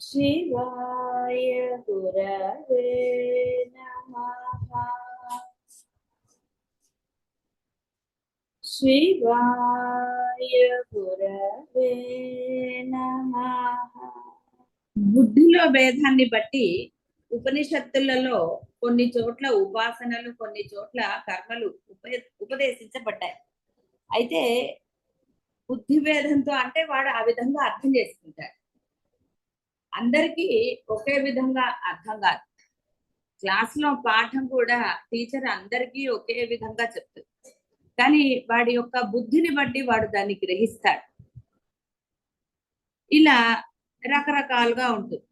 शिवाय गुरवे नमः शिवाय गुरवे नमः బుద్ధిలో భేదాన్ని బట్టి ఉపనిషత్తులలో కొన్ని చోట్ల ఉపాసనలు కొన్ని చోట్ల కర్మలు ఉప ఉపదేశించబడ్డాయి అయితే బుద్ధి భేదంతో అంటే వాడు ఆ విధంగా అర్థం చేసుకుంటాడు. అందరికీ ఒకే విధంగా అర్థం కాదు. క్లాస్లో పాఠం కూడా టీచర్ అందరికీ ఒకే విధంగా చెప్తుంది. కానీ వాడి యొక్క బుద్ధిని బట్టి వాడు దాన్ని గ్రహిస్తాడు. ఇలా రకరకాలుగా ఉంటుంది.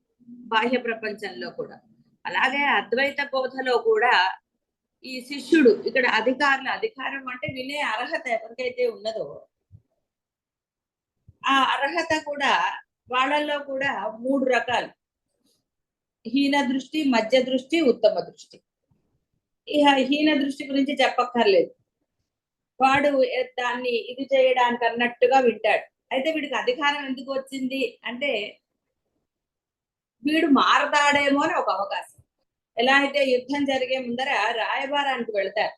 బాహ్య ప్రపంచంలో కూడా. అలాగే అద్వైత బోధలో కూడా ఈ శిష్యుడు ఇక్కడ అధికారులు అధికారం అంటే వినే అర్హత ఎవరికైతే ఉన్నదో ఆ అర్హత కూడా వాళ్ళల్లో కూడా మూడు రకాలు. హీన దృష్టి మధ్య దృష్టి ఉత్తమ దృష్టి. ఇక హీన దృష్టి గురించి చెప్పక్కర్లేదు. వాడు దాన్ని ఇది చేయడానికి అన్నట్టుగా వింటాడు. అయితే వీడికి అధికారం ఎందుకు వచ్చింది అంటే వీడు మారతాడేమో అని ఒక అవకాశం. ఎలా అయితే యుద్ధం జరిగే ముందర రాయబారానికి వెళ్తారు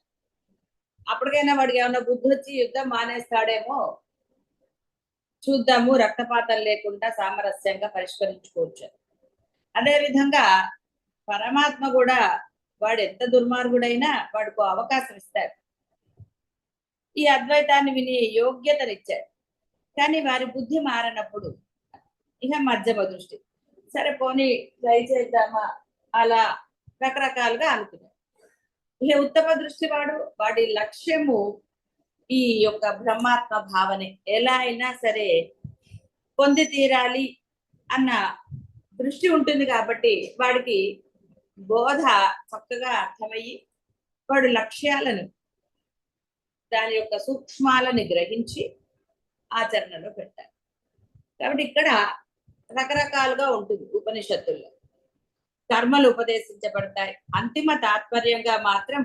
అప్పటికైనా వాడికి ఏమైనా బుద్ధి వచ్చి యుద్ధం మానేస్తాడేమో చూద్దాము రక్తపాతం లేకుండా సామరస్యంగా పరిష్కరించుకోవచ్చు. అదే విధంగా పరమాత్మ కూడా వాడు ఎంత దుర్మార్గుడైనా వాడికి అవకాశం ఇస్తాడు. ఈ అద్వైతాన్ని విని యోగ్యతనిచ్చాడు. కానీ వారి బుద్ధి మారనప్పుడు ఇక మధ్యమ దృష్టి. సరే పోనీ ట్రై చేద్దామా అలా రకరకాలుగా అనుకున్నాడు. ఇక ఉత్తమ దృష్టి వాడు వాడి లక్ష్యము ఈ యొక్క బ్రహ్మాత్మ భావనే. ఎలా అయినా సరే పొంది తీరాలి అన్న దృష్టి ఉంటుంది కాబట్టి వాడికి బోధ చక్కగా అర్థమయ్యి వాడు లక్ష్యాలను దాని యొక్క సూక్ష్మాలను గ్రహించి ఆచరణలో పెట్టాలి. కాబట్టి ఇక్కడ రకరకాలుగా ఉంటుంది ఉపనిషత్తుల్లో. కర్మలు ఉపదేశించబడతాయి. అంతిమ తాత్పర్యంగా మాత్రం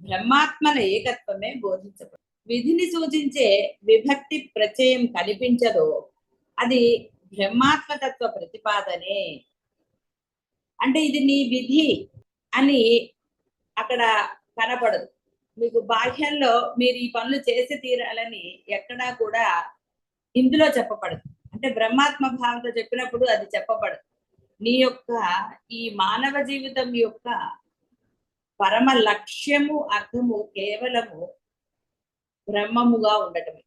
బ్రహ్మాత్మల ఏకత్వమే బోధించబడుతుంది. విధిని సూచించే విభక్తి ప్రత్యయం కనిపించదో. అది బ్రహ్మాత్మతత్వ ప్రతిపాదనే. అంటే ఇది నీ విధి అని అక్కడ కనపడదు. మీకు బాహ్యంలో మీరు ఈ పనులు చేసి తీరాలని ఎక్కడా కూడా ఇందులో చెప్పబడదు. అంటే బ్రహ్మాత్మ భావంతో చెప్పినప్పుడు అది చెప్పబడదు. నీ యొక్క ఈ మానవ జీవితం యొక్క పరమ లక్ష్యము అర్థము కేవలము బ్రహ్మముగా ఉండటమే.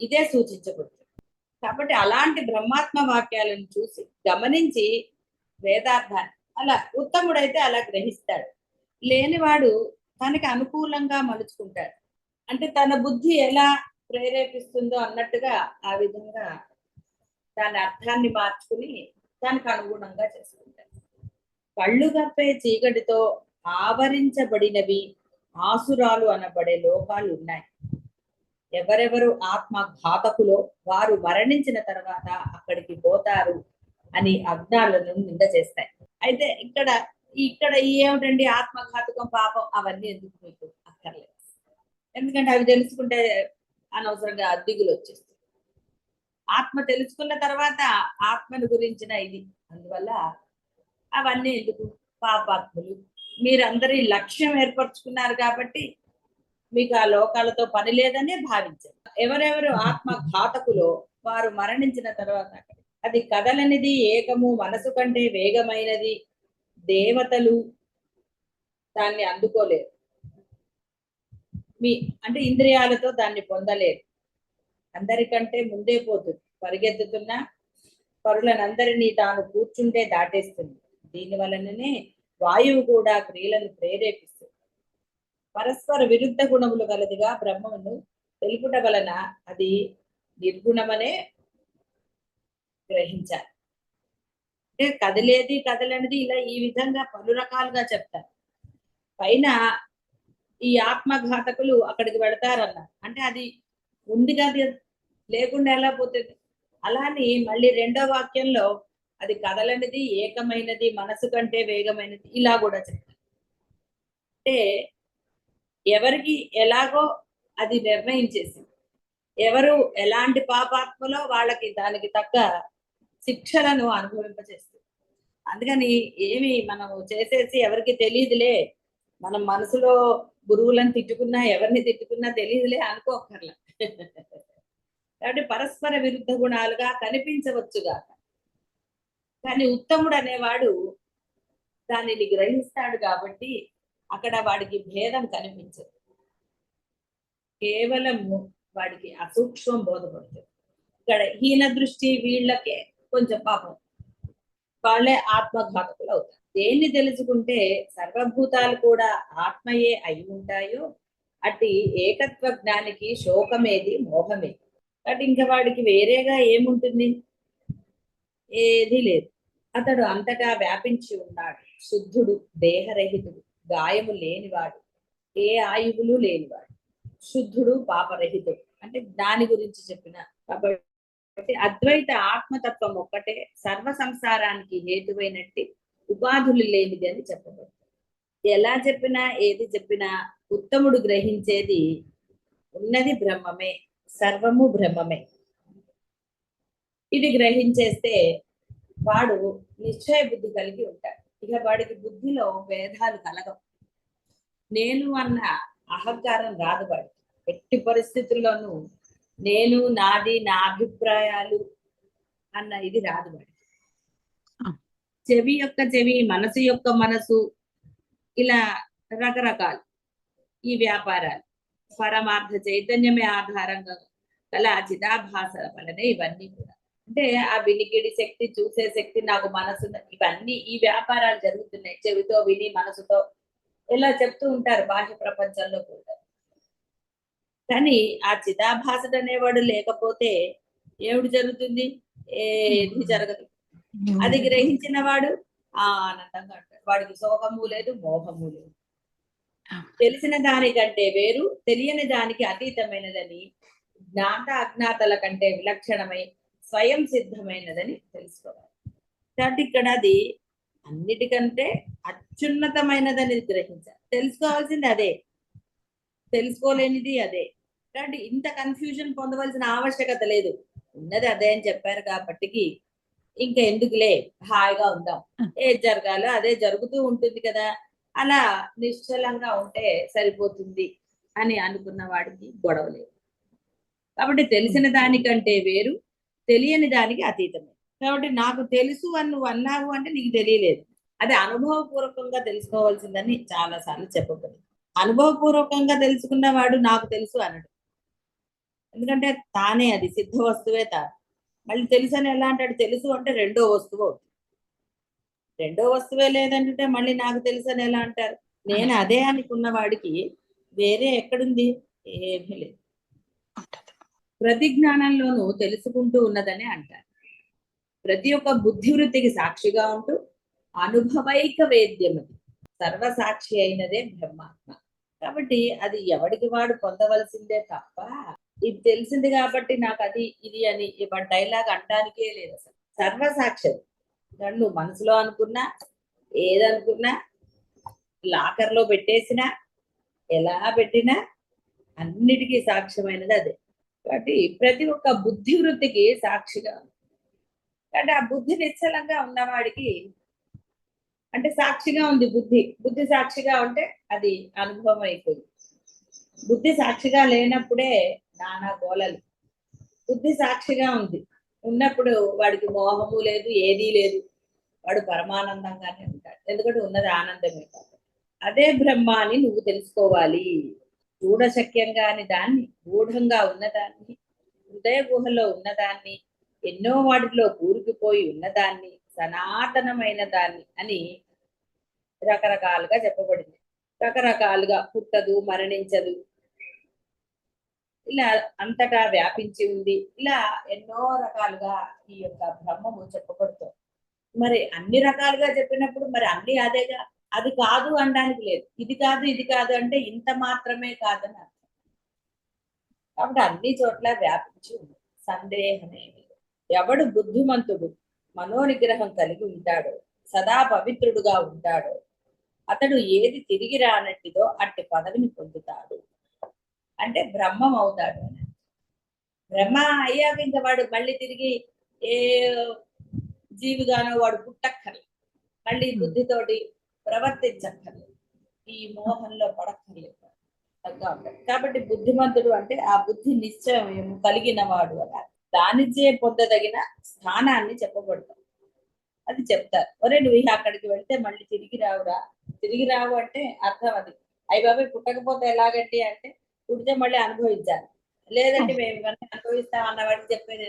ఇదే సూచించబడుతుంది. కాబట్టి అలాంటి బ్రహ్మాత్మ వాక్యాలను చూసి గమనించి వేదార్థాన్ని అలా ఉత్తముడైతే అలా గ్రహిస్తాడు. లేనివాడు తనకి అనుకూలంగా మలుచుకుంటాడు. అంటే తన బుద్ధి ఎలా ప్రేరేపిస్తుందో అన్నట్టుగా ఆ విధంగా దాని అర్థాన్ని మార్చుకుని దానికి అనుగుణంగా చేసుకుంటాడు. కళ్ళు కప్పే చీకటితో ఆవరించబడినవి ఆసురాలు అనబడే లోకాలు ఉన్నాయి. ఎవరెవరు ఆత్మ ఘాతకులో వారు మరణించిన తర్వాత అక్కడికి పోతారు అని అజ్ఞాలను నింద చేస్తాయి. అయితే ఇక్కడ ఇక్కడ ఏమిటండి ఆత్మఘాతకం పాపం అవన్నీ ఎందుకు మీకు అక్కర్లేదు? ఎందుకంటే అవి తెలుసుకుంటే అనవసరంగా దిగులు వచ్చేస్తుంది. ఆత్మ తెలుసుకున్న తర్వాత ఆత్మను గురించిన ఇది. అందువల్ల అవన్నీ ఎందుకు? పాపాత్ములు. మీరందరి లక్ష్యం ఏర్పరచుకున్నారు కాబట్టి మీకు ఆ లోకాలతో పని లేదనే భావించారు. ఎవరెవరు ఆత్మ ఘాతకులో వారు మరణించిన తర్వాత అది కదలనిది ఏకము మనసు కంటే వేగమైనది. దేవతలు దాన్ని అందుకోలేరు. మీ అంటే ఇంద్రియాలతో దాన్ని పొందలేరు. అందరికంటే ముందే పోతుంది. పరిగెత్తుతున్న పరులనందరినీ తాను కూర్చుంటే దాటేస్తుంది. దీని వలననే వాయువు కూడా క్రియలను ప్రేరేపిస్తుంది. పరస్పర విరుద్ధ గుణములు గలదిగా బ్రహ్మమును తెలుపుట వలన అది నిర్గుణమనే గ్రహించాలి. అంటే కదిలేది కదలనిది ఇలా ఈ విధంగా పలు రకాలుగా చెప్తారు. పైన ఈ ఆత్మఘాతకులు అక్కడికి వెళతారన్న. అంటే అది ఉంది కదా లేకుండా ఎలా పోతుంది? అలాని మళ్ళీ రెండో వాక్యంలో అది కదలనిది ఏకమైనది మనసు కంటే వేగమైనది ఇలా కూడా చెప్తారు. అంటే ఎవరికి ఎలాగో అది నిర్ణయించేసింది. ఎవరు ఎలాంటి పాపాత్మలో వాళ్ళకి దానికి తగ్గ శిక్షలను అనుభవింపచేస్తుంది అందుకని ఏమి మనం చేసేసి ఎవరికి తెలియదులే మనం మనసులో గురువులను తిట్టుకున్నా ఎవరిని తిట్టుకున్నా తెలియదులే అనుకోకర్లా కాబట్టి పరస్పర విరుద్ధ గుణాలుగా కనిపించవచ్చుగా. కానీ ఉత్తముడు అనేవాడు దానిని గ్రహిస్తాడు కాబట్టి అక్కడ వాడికి భేదం కనిపించదు. కేవలం వాడికి అసూక్ష్మం బోధపడుతుంది. ఇక్కడ హీన దృష్టి వీళ్ళకే కొంచెం పాపం. వాళ్ళే ఆత్మఘాతకులు అవుతారు. దేన్ని తెలుసుకుంటే సర్వభూతాలు కూడా ఆత్మయే అయి ఉంటాయో అట్టి ఏకత్వ జ్ఞానికి శోకమేది మోహమేది. కాబట్టి ఇంకా వాడికి వేరేగా ఏముంటుంది? ఏది లేదు. అతడు అంతటా వ్యాపించి ఉన్నాడు. శుద్ధుడు దేహరహితుడు. గాయము లేనివాడు ఏ ఆయువులు లేనివాడు శుద్ధుడు పాపరహితుడు. అంటే దాని గురించి చెప్పిన కాబట్టి అద్వైత ఆత్మతత్వం ఒక్కటే సర్వ సంసారానికి హేతువైనట్టి ఉపాధులు లేనిది అని చెప్పబడుతుంది ఎలా చెప్పినా ఏది చెప్పినా ఉత్తముడు గ్రహించేది ఉన్నది బ్రహ్మమే సర్వము బ్రహ్మమే. ఇది గ్రహించేస్తే వాడు నిశ్చయ బుద్ధి కలిగి ఉంటాడు. ఇక వాడికి బుద్ధిలో భేదాలు కలగవు. నేను అన్న అహంకారం రాదు వాడికి. ఎట్టి పరిస్థితుల్లోనూ నేను నాది నా అభిప్రాయాలు అన్న ఇది రాదు వాడికి. చెవి యొక్క చెవి మనసు యొక్క మనసు ఇలా రకరకాలు ఈ వ్యాపారాలు. పరమార్థ చైతన్యమే ఆధారంగా గల చిదాభాస వలనే ఇవన్నీ కూడా. అంటే ఆ వినికిడి శక్తి చూసే శక్తి నాకు మనసు ఇవన్నీ ఈ వ్యాపారాలు జరుగుతున్నాయి. చెవితో విని మనసుతో ఇలా చెప్తూ ఉంటారు బాహ్య ప్రపంచంలో కూడా. కానీ ఆ చిదాభాసుడు అనేవాడు లేకపోతే ఏమిటి జరుగుతుంది? ఏది జరగదు. అది గ్రహించిన వాడు ఆ ఆనందంగా ఉంటాడు. వాడికి శోకము లేదు మోహము లేదు. తెలిసిన దానికంటే వేరు తెలియని దానికి అతీతమైనదని జ్ఞాత అజ్ఞాతల కంటే విలక్షణమై స్వయం సిద్ధమైనదని తెలుసుకోవాలి. కాబట్టి ఇక్కడ అది అన్నిటికంటే అత్యున్నతమైనదని గ్రహించాలి. తెలుసుకోవాల్సింది అదే. తెలుసుకోలేనిది అదే. కాబట్టి ఇంత కన్ఫ్యూజన్ పొందవలసిన ఆవశ్యకత లేదు. ఉన్నది అదే అని చెప్పారు కాబట్టికి ఇంకా ఎందుకులే? హాయిగా ఉందాం. ఏది జరగాలో అదే జరుగుతూ ఉంటుంది కదా. అలా నిశ్చలంగా ఉంటే సరిపోతుంది అని అనుకున్న వాడికి గొడవ లేదు. కాబట్టి తెలిసిన దానికంటే వేరు తెలియని దానికి అతీతమే. కాబట్టి నాకు తెలుసు అని నువ్వు అన్నావు అంటే నీకు తెలియలేదు. అది అనుభవపూర్వకంగా తెలుసుకోవాల్సిందని చాలా సార్లు చెప్పబడింది. అనుభవపూర్వకంగా తెలుసుకున్న వాడు నాకు తెలుసు అనడు. ఎందుకంటే తానే అది సిద్ధ వస్తువే తాను. మళ్ళీ తెలుసు అని ఎలా అంటాడు? తెలుసు అంటే రెండో వస్తువు అవుతుంది. రెండో వస్తువే లేదంటే మళ్ళీ నాకు తెలుసు అని ఎలా అంటారు? నేను అదే అనుకున్న వాడికి వేరే ఎక్కడుంది? ఏమీ లేదు. ప్రతి జ్ఞానంలోనూ తెలుసుకుంటూ ఉన్నదని అంటారు. ప్రతి ఒక్క బుద్ధివృత్తికి సాక్షిగా ఉంటూ అనుభవైక వేద్యమది. సర్వసాక్షి అయినదే బ్రహ్మాత్మ. కాబట్టి అది ఎవడికి వాడు పొందవలసిందే తప్ప ఇది తెలిసింది కాబట్టి నాకు అది ఇది అని ఇవాడు డైలాగ్ అంటానికే లేదు అసలు. సర్వసాక్షి. నన్ను మనసులో అనుకున్నా ఏదనుకున్నా లాకర్లో పెట్టేసినా ఎలా పెట్టినా అన్నిటికీ సాక్ష్యమైనది అదే. కాబట్టి ప్రతి ఒక్క బుద్ధి వృత్తికి సాక్షిగా అంటే ఆ బుద్ధి నిశ్చలంగా ఉన్నవాడికి అంటే సాక్షిగా ఉంది బుద్ధి. బుద్ధి సాక్షిగా ఉంటే అది అనుభవం అయిపోయింది. బుద్ధి సాక్షిగా లేనప్పుడే నానా గోలలు. బుద్ధి సాక్షిగా ఉంది. ఉన్నప్పుడు వాడికి మోహము లేదు ఏదీ లేదు. వాడు పరమానందంగానే ఉంటాడు. ఎందుకంటే ఉన్నది ఆనందమే కాదు అదే బ్రహ్మ అని నువ్వు తెలుసుకోవాలి. చూడశక్యంగా అని దాన్ని గూఢంగా ఉన్నదాన్ని హృదయ గుహలో ఉన్నదాన్ని ఎన్నో వాటిలో కూరుకుపోయి ఉన్నదాన్ని సనాతనమైన దాన్ని అని రకరకాలుగా చెప్పబడింది. రకరకాలుగా పుట్టదు మరణించదు. ఇలా అంతటా వ్యాపించి ఉంది. ఇలా ఎన్నో రకాలుగా ఈ యొక్క బ్రహ్మము చెప్పబడుతుంది. మరి అన్ని రకాలుగా చెప్పినప్పుడు మరి అన్ని అదేగా? అది కాదు అనడానికి లేదు. ఇది కాదు ఇది కాదు అంటే ఇంత మాత్రమే కాదని అర్థం. కాబట్టి అన్ని చోట్ల వ్యాపించి ఉంది. సందేహమేమి ఎవడు బుద్ధిమంతుడు మనోనిగ్రహం కలిగి ఉంటాడో సదా పవిత్రుడుగా ఉంటాడో అతడు ఏది తిరిగి రానట్టిదో అట్టి పదవిని పొందుతాడు. అంటే బ్రహ్మం అవుతాడు అని బ్రహ్మ అయ్యాక ఇంకా వాడు మళ్ళీ తిరిగి ఏ జీవిగానో వాడు పుట్టక్కర్లేదు. మళ్ళీ బుద్ధితోటి ప్రవర్తించక్కర్లేదు. ఈ మోహంలో పడక్కర్లేదు. కాబట్టి బుద్ధిమంతుడు అంటే ఆ బుద్ధి నిశ్చయం కలిగిన వాడు అలా దానిచే పొందదగిన స్థానాన్ని చెప్పబడతాం అది చెప్తారు. ఒరే నువ్వు అక్కడికి వెళ్తే మళ్ళీ తిరిగి రావురా? తిరిగి రావు అంటే అర్థం అది. అయ్యి బాబాయ్ పుట్టకపోతే ఎలాగండి అంటే పుడితే మళ్ళీ అనుభవించాలి. లేదంటే మేము ఇవన్నీ అనుభవిస్తాం అన్న వాడికి చెప్పేది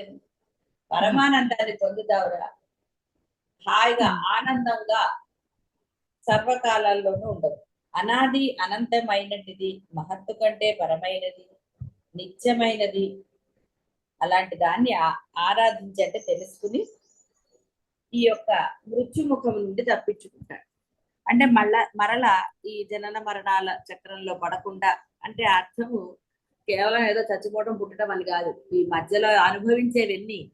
పరమానందాన్ని పొందుతావురా. హాయిగా ఆనందంగా సర్వకాలాల్లోనూ ఉండదు. అనాది అనంతమైనటిది మహత్తు కంటే పరమైనది నిత్యమైనది. అలాంటి దాన్ని ఆ- ఆరాధించి అంటే తెలుసుకుని ఈ యొక్క మృత్యుముఖం నుండి తప్పించుకుంటాడు. అంటే మళ్ళా మరలా ఈ జనన మరణాల చక్రంలో పడకుండా అంటే అర్థము కేవలం ఏదో చచ్చిపోవడం పుట్టడం అని కాదు. ఈ మధ్యలో అనుభవించేవన్నీ?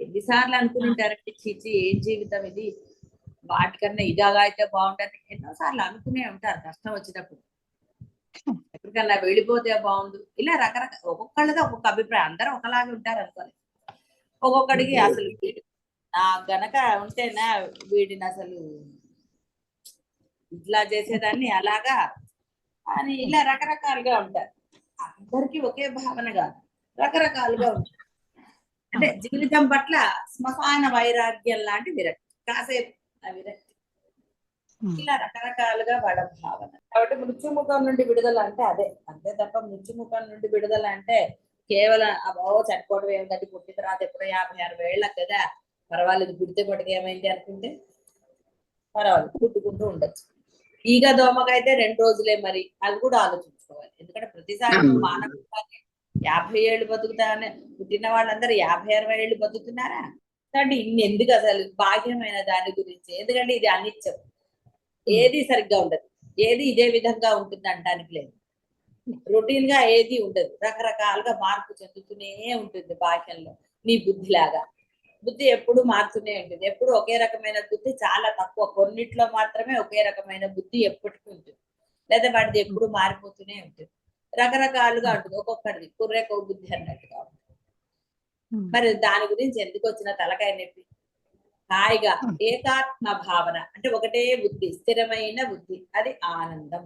ఎన్నిసార్లు అనుకుంటారంటే చీచి ఏం జీవితం ఇది? వాటికన్నా ఇదాగా అయితే బాగుంటుంది ఎన్నోసార్లు అనుకునే ఉంటారు కష్టం వచ్చినప్పుడు ఎక్కడికన్నా వెళ్ళిపోతే బాగుండు. ఇలా రకరకాల ఒక్కొక్కళ్ళది ఒక్కొక్క అభిప్రాయం. అందరూ ఒకలాగే ఉంటారు అనుకోని ఒక్కొక్కడికి అసలు వీడి నా గనక ఉంటేనా వీడిని అసలు ఇట్లా చేసేదాన్ని అలాగా అని ఇలా రకరకాలుగా ఉంటారు. అందరికీ ఒకే భావన కాదు. రకరకాలుగా ఉంటారు. అంటే జీవితం పట్ల శ్మశాన వైరాగ్యం లాంటి విరక్తి కాసేపు ఆ విరక్తి ఇలా రకరకాలుగా వాళ్ళ భావన. కాబట్టి మృత్యుముఖం నుండి విడుదల అంటే అదే. అంతే తప్ప మృత్యుముఖం నుండి విడుదల అంటే కేవలం అబో చనిపోవడం ఏమిటంటే పుట్టిన తర్వాత ఎప్పుడో యాభై అరవై ఏళ్ళకి కదా. పర్వాలేదు. పుడితే పట్టుకు ఏమైంది అనుకుంటే పర్వాలేదు. పుట్టుకుంటూ ఉండొచ్చు. ఈగ దోమకైతే రెండు రోజులే మరి. అది కూడా ఆలోచించుకోవాలి. ఎందుకంటే ప్రతిసారి మానవుడిలాగే యాభై ఏళ్ళు బతుకుతానే పుట్టిన వాళ్ళందరూ యాభై అరవై ఏళ్ళు బతుకుతున్నారా? కాబట్టి ఇన్ని ఎందుకు అసలు భాగ్యమైన దాని గురించి? ఎందుకంటే ఇది అనిత్యం. ఏది సరిగ్గా ఉండదు. ఏది ఇదే విధంగా ఉంటుంది అనడానికి లేదు. రొటీన్గా ఏది ఉండదు. రకరకాలుగా మార్పు చెందుతూనే ఉంటుంది బాహ్యంలో నీ బుద్ధిలాగా. బుద్ధి ఎప్పుడు మారుతూనే ఉంటుంది. ఎప్పుడు ఒకే రకమైన బుద్ధి చాలా తక్కువ. కొన్నిట్లో మాత్రమే ఒకే రకమైన బుద్ధి ఎప్పటికీ ఉంటుంది. లేదా వాడిది ఎప్పుడు మారిపోతూనే ఉంటుంది. రకరకాలుగా ఉంటుంది. ఒక్కొక్కరిది కుర్రెకో బుద్ధి అన్నట్టుగా ఉంటుంది. మరి దాని గురించి ఎందుకు వచ్చిన తలకాయ నొప్పి? హాయిగా ఏకాత్మ భావన అంటే ఒకటే బుద్ధి స్థిరమైన బుద్ధి అది ఆనందం.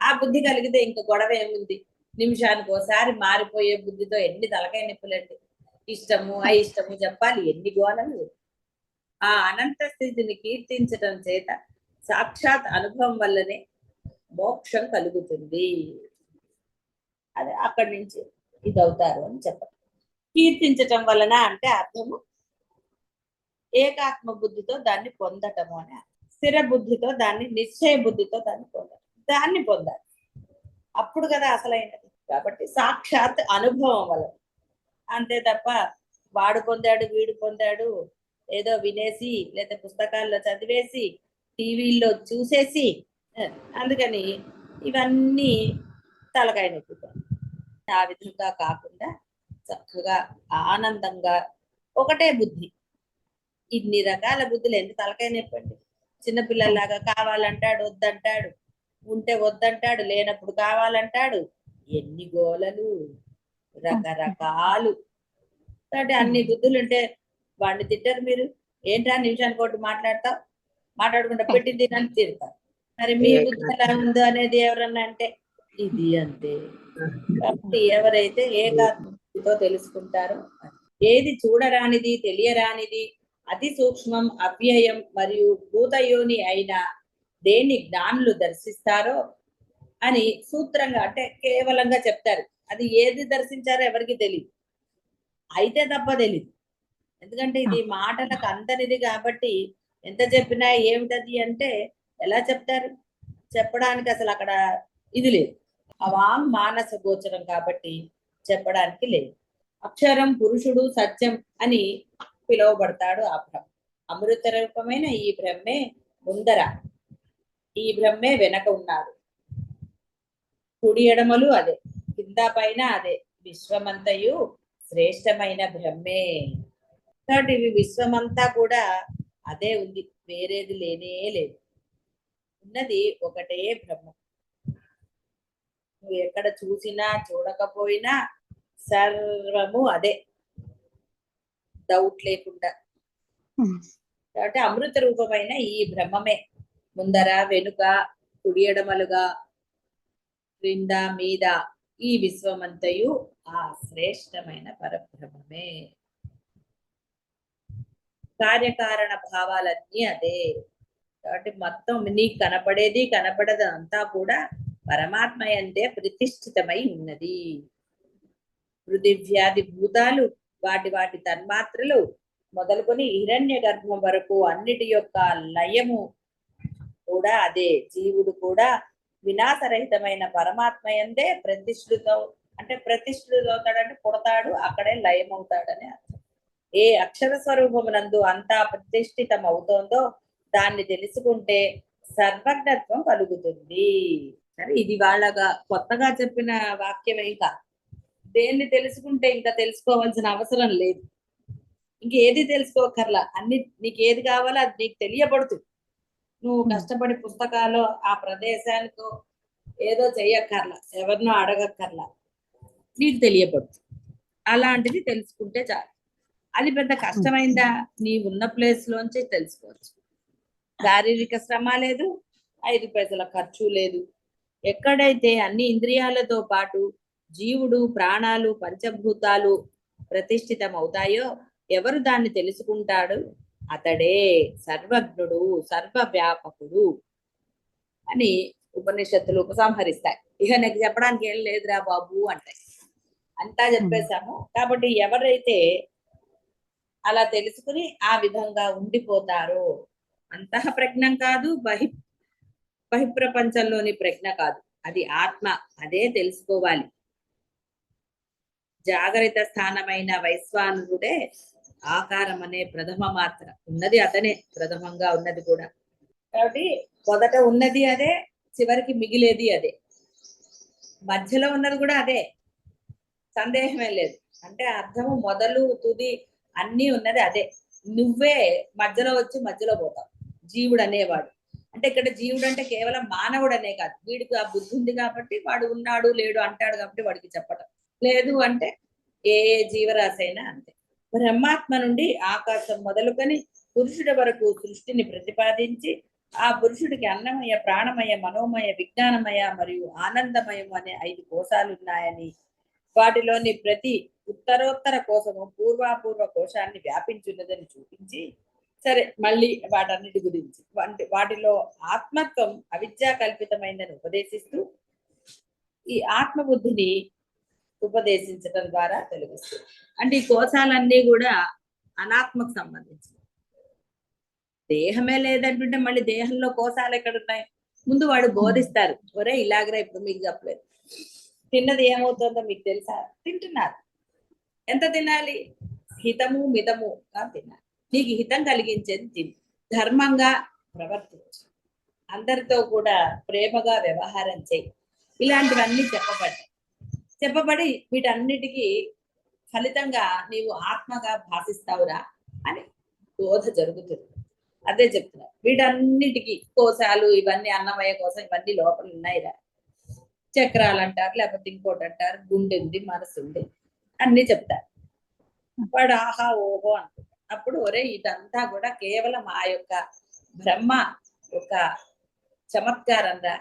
ఆ బుద్ధి కలిగితే ఇంక గొడవ ఏముంది? నిమిషానికి ఒకసారి మారిపోయే బుద్ధితో ఎన్ని తలకాయ నొప్పులండి? ఇష్టము అయిష్టము చెప్పాలి ఎన్ని గోళలు ఆ అనంత స్థితిని కీర్తించటం చేత సాక్షాత్ అనుభవం వల్లనే మోక్షం కలుగుతుంది. అది అక్కడి నుంచి ఇది అవుతారు అని చెప్పాలి కీర్తించటం వలన అంటే అర్థము ఏకాత్మ బుద్ధితో దాన్ని పొందటము అని స్థిర బుద్ధితో దాన్ని నిశ్చయ బుద్ధితో దాన్ని పొందటం. దాన్ని పొందాలి. అప్పుడు కదా అసలైనది. కాబట్టి సాక్షాత్ అనుభవం వలన. అంతే తప్ప వాడు పొందాడు వీడు పొందాడు ఏదో వినేసి లేదా పుస్తకాల్లో చదివేసి టీవీల్లో చూసేసి అందుకని ఇవన్నీ తలకాయ నొప్పుతాను ఆ విధంగా కాకుండా చక్కగా ఆనందంగా ఒకటే బుద్ధి. ఇన్ని రకాల బుద్ధులు ఎంత తలకాయ నొప్పండి చిన్నపిల్లలాగా కావాలంటాడు వద్దంటాడు. ఉంటే వద్దంటాడు లేనప్పుడు కావాలంటాడు. ఎన్ని గోలలు రకరకాలు. అంటే అన్ని బుద్ధులు ఉంటే వాడిని తిట్టారు మీరు. ఏంటా నిమిషానికి ఒకటి మాట్లాడతావు? మాట్లాడకుండా పెట్టింది తినని తిడతారు మరి మీ బుద్ధి ఎలా ఉందో అనేది ఎవరన్నా అంటే ఇది అంతే. కాబట్టి ఎవరైతే ఏకాత్మతో తెలుసుకుంటారో. ఏది చూడరానిది తెలియరానిది అతి సూక్ష్మం అవ్యయం మరియు భూతయోని అయిన దేన్ని జ్ఞానులు దర్శిస్తారో అని సూత్రంగా అంటే కేవలంగా చెప్తారు. అది ఏది దర్శించారో ఎవరికి తెలియదు అయితే తప్ప తెలియదు ఎందుకంటే ఇది మాటలకు అందనిది కాబట్టి ఎంత చెప్పినా ఏమిటది అంటే ఎలా చెప్తారు? చెప్పడానికి అసలు అక్కడ ఇది లేదు. అవాంగ్ మానస గోచరం కాబట్టి చెప్పడానికి లేదు. అక్షరం పురుషుడు సత్యం అని పిలువబడతాడు ఆ బ్రహ్మ. అమృత రూపమైన ఈ బ్రహ్మే ముందర ఈ బ్రహ్మే వెనక ఉన్నాడు. కుడి ఎడమలు అదే కింద పైన అదే విశ్వమంతయు శ్రేష్టమైన బ్రహ్మే. కాబట్టి ఇవి విశ్వమంతా కూడా అదే ఉంది వేరేది లేనే లేదు. ఉన్నది ఒకటే బ్రహ్మ. నువ్వు ఎక్కడ చూసినా చూడకపోయినా సర్వము అదే. డౌట్ లేకుండా. కాబట్టి అమృత రూపమైన ఈ బ్రహ్మమే. ముందర వెనుక కుడి ఎడమలుగా క్రింద మీద ఈ విశ్వమంతయు ఆ శ్రేష్టమైన పరబ్రహ్మమే. కార్యకారణ భావాలన్నీ అదే. కాబట్టి మొత్తం నీకు కనపడేది కనపడదు అంతా కూడా పరమాత్మ అందే ప్రతిష్ఠితమై ఉన్నది. పృథివ్యాది భూతాలు వాటి వాటి తన్మాత్రలు మొదలుకొని హిరణ్య గర్భం వరకు అన్నిటి యొక్క లయము కూడా అదే. జీవుడు కూడా వినాశరహితమైన పరమాత్మ ఎందే అవుతాడు అంటే ప్రతిష్ఠితవుతాడంటే పుడతాడు అక్కడే లయం అవుతాడని అర్థం. ఏ అక్షర స్వరూపమునందు అంతా ప్రతిష్ఠితం అవుతోందో దాన్ని తెలుసుకుంటే సర్వజ్ఞత్వం కలుగుతుంది. సరే ఇది వాళ్ళగా కొత్తగా చెప్పిన వాక్యం ఇంకా. దేన్ని తెలుసుకుంటే ఇంకా తెలుసుకోవాల్సిన అవసరం లేదు. ఇంకేది తెలుసుకోకర్లా? అన్ని నీకు ఏది కావాలో అది నీకు తెలియబడుతుంది. నువ్వు. కష్టపడి పుస్తకాలు ఆ ప్రదేశానికో ఏదో చెయ్యక్కర్లా. ఎవరినో అడగక్కర్లా. నీకు తెలియబడుతుంది. అలాంటిది తెలుసుకుంటే చాలు. అది పెద్ద కష్టమైందా? నీ ఉన్న ప్లేస్ లోంచి తెలుసుకోవచ్చు. శారీరక శ్రమ లేదు ఐదు పైసల ఖర్చు లేదు. ఎక్కడైతే అన్ని ఇంద్రియాలతో పాటు జీవుడు ప్రాణాలు పంచభూతాలు ప్రతిష్ఠితం అవుతాయో ఎవరు దాన్ని తెలుసుకుంటాడు? అతడే సర్వజ్ఞుడు సర్వవ్యాపకుడు అని ఉపనిషత్తులు ఉపసంహరిస్తాయి. ఇక నాకు చెప్పడానికి ఏం లేదురా బాబు అంటాయి అంతా చెప్పేశాము కాబట్టి ఎవరైతే అలా తెలుసుకుని ఆ విధంగా ఉండిపోతారో అంతః ప్రజ్ఞం కాదు బహి బహిప్రపంచంలోని ప్రజ్ఞ కాదు. అది ఆత్మ. అదే తెలుసుకోవాలి. జాగరిత స్థానమైన వైశ్వానుడే ఆకారం అనే ప్రథమ మాత్ర. ఉన్నది అతనే ప్రథమంగా ఉన్నది కూడా. కాబట్టి మొదట ఉన్నది అదే చివరికి మిగిలేది అదే. మధ్యలో ఉన్నది కూడా అదే. సందేహమే లేదు. అంటే అర్థము మొదలు తుది అన్నీ ఉన్నది అదే. నువ్వే మధ్యలో వచ్చి మధ్యలో పోతావు. జీవుడు అనేవాడు అంటే ఇక్కడ జీవుడు అంటే కేవలం మానవుడు అనే కాదు. వీడికి ఆ బుద్ధి ఉంది కాబట్టి వాడు ఉన్నాడు లేడు అంటాడు కాబట్టి వాడికి చెప్పటం. లేదు అంటే ఏ ఏ జీవరాశి అయినా అంతే. బ్రహ్మాత్మ నుండి ఆకాశం మొదలుకొని పురుషుడి వరకు సృష్టిని ప్రతిపాదించి ఆ పురుషుడికి అన్నమయ ప్రాణమయ మనోమయ విజ్ఞానమయ మరియు ఆనందమయం అనే ఐదు కోశాలు ఉన్నాయని వాటిలోని ప్రతి ఉత్తరోత్తర కోశము పూర్వాపూర్వ కోశాన్ని వ్యాపించున్నదని చూపించి సరే మళ్ళీ వాటన్నిటి గురించి. వాటి- వాటిలో ఆత్మత్వం అవిద్యా కల్పితమైందని ఉపదేశిస్తూ ఈ ఆత్మబుద్ధిని ఉపదేశించడం ద్వారా తెలుస్తుంది. అంటే ఈ కోశాలన్నీ కూడా అనాత్మకు సంబంధించి దేహమే లేదంటుంటే మళ్ళీ దేహంలో కోశాలు ఎక్కడ ఉన్నాయి ముందు వాడు బోధిస్తారు. ఒరే ఇలాగరా ఇప్పుడు మీకు చెప్పలేదు. తిన్నది ఏమవుతుందో మీకు తెలుసా? తింటున్నారు. ఎంత తినాలి? హితము మితముగా తినాలి. నీకు హితం కలిగించేది తిని. ధర్మంగా ప్రవర్తించు. అందరితో కూడా ప్రేమగా వ్యవహారం చేయి. ఇలాంటివన్నీ చెప్పబడ్డాయి. చెప్పబడి వీటన్నిటికీ ఫలితంగా నీవు ఆత్మగా భాషిస్తావురా అని బోధ జరుగుతుంది. అదే చెప్తున్నా. వీటన్నిటికీ కోశాలు ఇవన్నీ అన్నమయ్య కోసం ఇవన్నీ లోపల ఉన్నాయిరా. చక్రాలు అంటారు లేకపోతే ఇంకోటి అంటారు గుండె ఉంది మనసు ఉంది అన్ని చెప్తారు. వాడు ఆహా ఓహో అనుకుంటాడు అప్పుడు ఒరే ఇదంతా కూడా కేవలం ఆ యొక్క బ్రహ్మ యొక్క చమత్కారం రా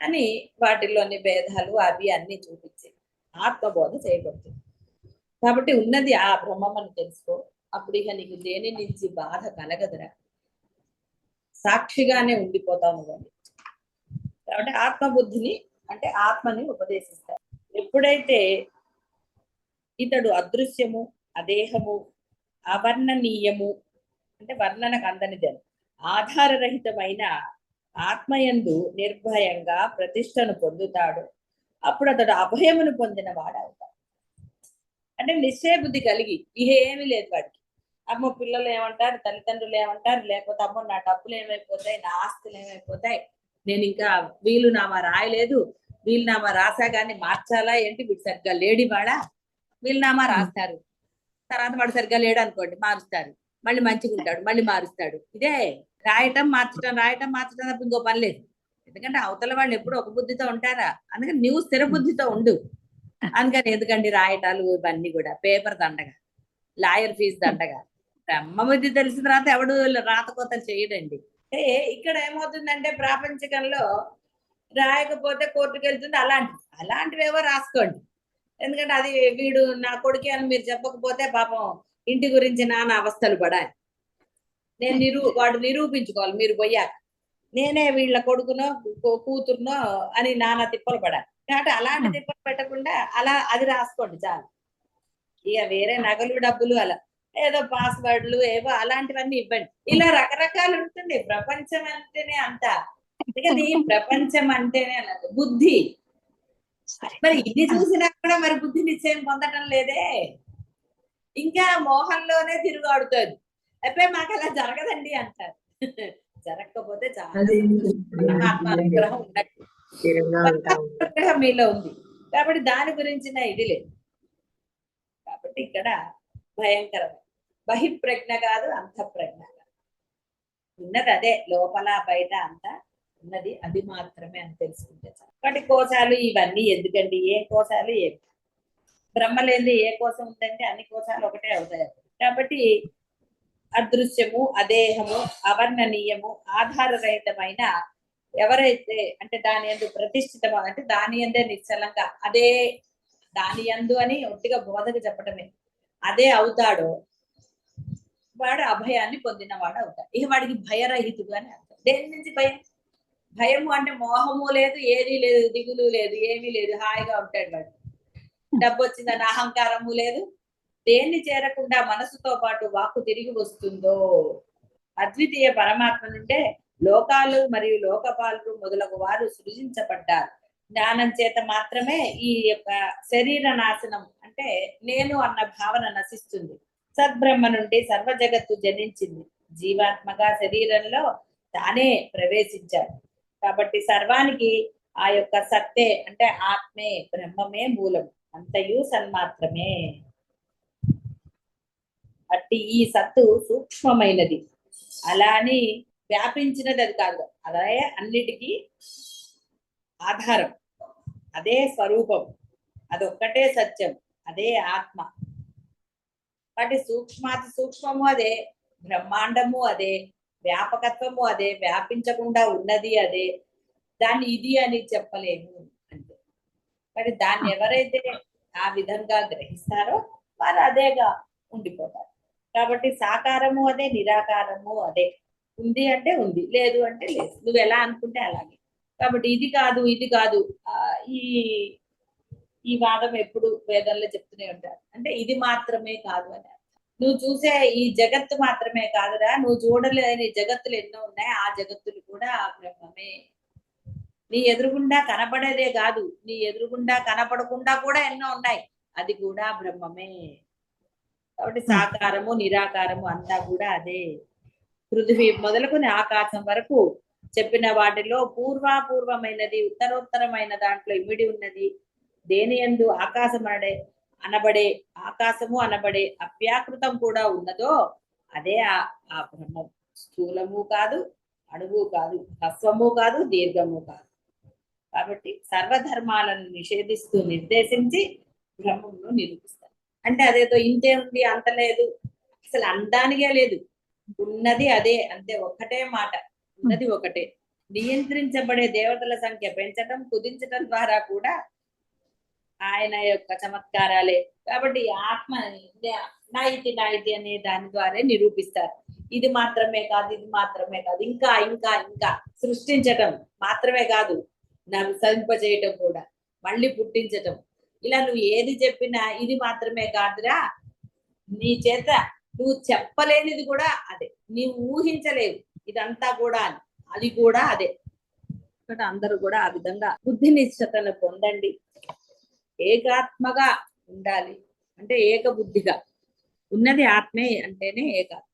అని వాటిలోని భేదాలు అవి అన్ని చూపించి ఆత్మబోధ చేయబడుతుంది. కాబట్టి ఉన్నది ఆ బ్రహ్మమని తెలుసుకో. అప్పుడు ఇక నీకు దేని నుంచి బాధ కలగదురా? సాక్షిగానే ఉండిపోతావు కానీ కాబట్టి ఆత్మబుద్ధిని అంటే ఆత్మని ఉపదేశిస్తారు. ఎప్పుడైతే ఇతడు అదృశ్యము అదేహము అవర్ణనీయము అంటే వర్ణనకు అందనిదని ఆధారరహితమైన ఆత్మయందు నిర్భయంగా ప్రతిష్టను పొందుతాడు. అప్పుడు అతడు అభయమును పొందిన వాడవుతాడు. అంటే నిశ్చయ బుద్ధి కలిగి ఇహ ఏమీ లేదు వాడికి. అమ్మ పిల్లలు ఏమంటారు? తల్లిదండ్రులు ఏమంటారు? లేకపోతే అమ్మ నా డబ్బులు ఏమైపోతాయి? నా ఆస్తులు ఏమైపోతాయి? నేను ఇంకా వీలునామా రాయలేదు. వీలునామా రాసా కానీ మార్చాలా? ఏంటి? వీడు సరిగ్గా లేడి వాడా వీలునామా రాస్తారు. తర్వాత వాడు సరిగ్గా లేడు అనుకోండి మారుస్తారు. మళ్ళీ మంచిగా ఉంటాడు మళ్ళీ మారుస్తాడు. ఇదే. రాయటం మార్చటం రాయటం మార్చటం తప్ప ఇంకో పని లేదు. ఎందుకంటే అవతల వాళ్ళు ఎప్పుడు ఒక బుద్ధితో ఉంటారా? అందుకని నువ్వు స్థిర బుద్ధితో ఉండు. అందుకని ఎందుకండి రాయటాలు ఇవన్నీ కూడా? పేపర్ దండగా లాయర్ ఫీజు దండగా. బ్రహ్మ బుద్ధి తెలిసిన తర్వాత ఎవడు రాతకోతలు చేయడండి. అంటే ఇక్కడ ఏమవుతుందంటే ప్రాపంచికంలో రాయకపోతే కోర్టుకు వెళ్తుంది అలాంటి అలాంటివి ఏవో రాసుకోండి. ఎందుకంటే అది వీడు నా కొడుకే అని మీరు చెప్పకపోతే పాపం ఇంటి గురించి నాన్న అవస్థలు పడాలి. నేను నిరూ వాడు నిరూపించుకోవాలి మీరు పోయాక నేనే వీళ్ళ కొడుకునో కూతురునో అని నాన్న తిప్పలు పడాలి. కాబట్టి అలాంటి తిప్పలు పెట్టకుండా అలా అది రాసుకోండి చాలు. ఇక వేరే నగలు డబ్బులు అలా ఏదో పాస్వర్డ్లు ఏవో అలాంటివన్నీ ఇవ్వండి. ఇలా రకరకాలు ఉంటుంది ప్రపంచం అంటేనే అంత. అందుకని ప్రపంచం అంటేనే అన్నది. బుద్ధి. మరి ఇన్ని చూసినా కూడా మరి బుద్ధి నిశ్చయం పొందటం లేదే. ఇంకా మోహంలోనే తిరుగాడుతుంది అయిపోయి మాకు అలా జరగదండి అంటారు. జరగకపోతే చాలా. అనుగ్రహం ఉన్నట్టు అనుగ్రహం మీలో ఉంది. కాబట్టి దాని గురించిన ఇది లేదు. కాబట్టి ఇక్కడ భయంకరమే. బహిప్రజ్ఞ కాదు అంతఃప్రజ్ఞ కాదు. ఉన్నది అదే. లోపల బయట అంతా ఉన్నది. అది మాత్రమే అని తెలుసుకుంటే చాలు. కాబట్టి కోశాలు ఇవన్నీ ఎందుకండి? ఏ కోశాలు ఏ బ్రహ్మ లేనిది ఏ కోశం ఉందంటే అన్ని కోశాలు ఒకటే అవుతాయి. కాబట్టి అదృశ్యము అదేహము అవర్ణనీయము ఆధారరహితమైన ఎవరైతే అంటే దాని ఎందు ప్రతిష్ఠితం అంటే దాని ఎందే నిశ్చలంగా అదే దాని యందు అని ఒట్టిగా బోధకు చెప్పడమే అదే అవుతాడో వాడు అభయాన్ని పొందినవాడు అవుతాడు. ఇక వాడికి భయరహితుడు అని అర్థం. దేని నుంచి భయం? భయము అంటే మోహము లేదు ఏది లేదు దిగులు లేదు ఏమీ లేదు హాయిగా ఉంటాడు వాడు. డబ్బు వచ్చిందని అహంకారము లేదు దేన్ని చేరకుండా మనసుతో పాటు వాక్కు తిరిగి వస్తుందో అద్వితీయ పరమాత్మ నుండే లోకాలు మరియు లోకపాలు మొదలగు వారు సృజించబడ్డారు. జ్ఞానం చేత మాత్రమే ఈ యొక్క శరీర నాశనం అంటే నేను అన్న భావన నశిస్తుంది. సద్బ్రహ్మ నుండి సర్వ జగత్తు జనించింది. జీవాత్మగా శరీరంలో తానే ప్రవేశించాడు. కాబట్టి సర్వానికి ఆ యొక్క సత్తే అంటే ఆత్మే బ్రహ్మమే మూలం. అంతయు సన్మాత్రమే. అట్టి ఈ సత్తు సూక్ష్మమైనది. అలా అని వ్యాపించినది అది కాదు. అదే అన్నిటికీ ఆధారం. అదే స్వరూపం. అదొక్కటే సత్యం. అదే ఆత్మ. కాబట్టి సూక్ష్మాతి సూక్ష్మము అదే. బ్రహ్మాండము అదే. వ్యాపకత్వము అదే. వ్యాపించకుండా ఉన్నది అదే. దాన్ని ఇది అని చెప్పలేము అంటే మరి దాన్ని ఎవరైతే ఆ విధంగా గ్రహిస్తారో వారు అదేగా ఉండిపోతారు. కాబట్టి సాకారము అదే నిరాకారము అదే. ఉంది అంటే ఉంది లేదు అంటే లేదు. నువ్వు ఎలా అనుకుంటే అలాగే. కాబట్టి ఇది కాదు ఇది కాదు. ఈ ఈ వాదం ఎప్పుడు వేదంలో చెప్తూనే ఉంటారు. అంటే ఇది మాత్రమే కాదు అని నువ్వు చూసే ఈ జగత్తు మాత్రమే కాదురా. నువ్వు చూడలేని జగత్తులు ఎన్నో ఉన్నాయి. ఆ జగత్తులు కూడా ఆ బ్రహ్మమే. నీ ఎదురుగుండా కనపడేదే కాదు. నీ ఎదురుగుండా కనపడకుండా కూడా ఎన్నో ఉన్నాయి. అది కూడా బ్రహ్మమే. కాబట్టి సాకారము నిరాకారము అంతా కూడా అదే. పృథివీ మొదలుకొని ఆకాశం వరకు చెప్పిన వాటిలో పూర్వాపూర్వమైనది ఉత్తరోత్తరమైన దాంట్లో ఇమిడి ఉన్నది. దేని యందు ఆకాశం అనడే అనబడే ఆకాశము అనబడే అవ్యాకృతం కూడా ఉన్నదో అదే ఆ ఆ బ్రహ్మం. స్థూలము కాదు అణువు కాదు హ్రస్వము కాదు దీర్ఘము కాదు. కాబట్టి సర్వధర్మాలను నిషేధిస్తూ నిర్దేశించి బ్రహ్మమును నిరూపిస్తారు. అంటే అదేదో ఇంతే ఉంది అంత లేదు. అసలు అందానికే లేదు. ఉన్నది అదే అంతే ఒక్కటే మాట. ఉన్నది ఒకటే. నియంత్రించబడే దేవతల సంఖ్య పెంచడం కుదించడం ద్వారా కూడా ఆయన యొక్క చమత్కారాలే. కాబట్టి ఆత్మ నా ఇది నా ఇది అనే దాని ద్వారా నిరూపిస్తారు. ఇది మాత్రమే కాదు ఇది మాత్రమే కాదు. ఇంకా ఇంకా ఇంకా సృష్టించటం మాత్రమే కాదు. నవింపజేయటం కూడా మళ్ళీ పుట్టించటం. ఇలా నువ్వు ఏది చెప్పినా ఇది మాత్రమే కాదురా. నీ చేత నువ్వు చెప్పలేనిది కూడా అదే. నీవు ఊహించలేవు. ఇదంతా కూడా అని. అది కూడా అదే. ఇక్కడ అందరూ కూడా ఆ విధంగా బుద్ధి నిశ్చతను పొందండి. ఏకాత్మగా ఉండాలి. అంటే ఏక బుద్ధిగా ఉన్నది ఆత్మే అంటేనే ఏకాత్మ.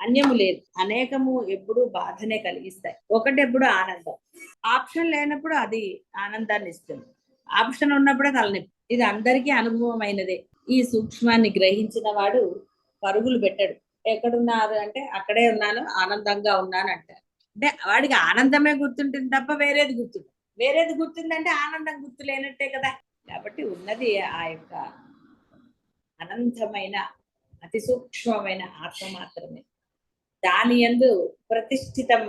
అన్యము లేదు. అనేకము ఎప్పుడు బాధనే కలిగిస్తాయి. ఒకటెప్పుడు ఆనందం. ఆప్షన్ లేనప్పుడు అది ఆనందాన్ని ఇస్తుంది. ఆప్షన్ ఉన్నప్పుడే తలనొప్పి ఇది అందరికీ అనుభవమైనదే. ఈ సూక్ష్మాన్ని గ్రహించిన వాడు పరుగులు పెట్టడు. ఎక్కడున్నారు అంటే అక్కడే ఉన్నాను ఆనందంగా ఉన్నాను అంటారు. అంటే వాడికి ఆనందమే గుర్తుంటుంది తప్ప వేరేది గుర్తుంటుంది వేరేది గుర్తుందంటే ఆనందం గుర్తు లేనట్టే కదా. కాబట్టి ఉన్నది ఆ యొక్క అనంతమైన అతి సూక్ష్మమైన ఆత్మ మాత్రమే. దాని యందు ప్రతిష్ఠితం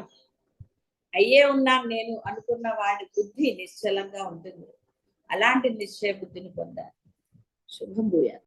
అయ్యే ఉన్నాను నేను అనుకున్న వాడి బుద్ధి నిశ్చలంగా ఉంటుంది. అలాంటి నిశ్చయ బుద్ధిని పొందాలి శుభం భూయాలి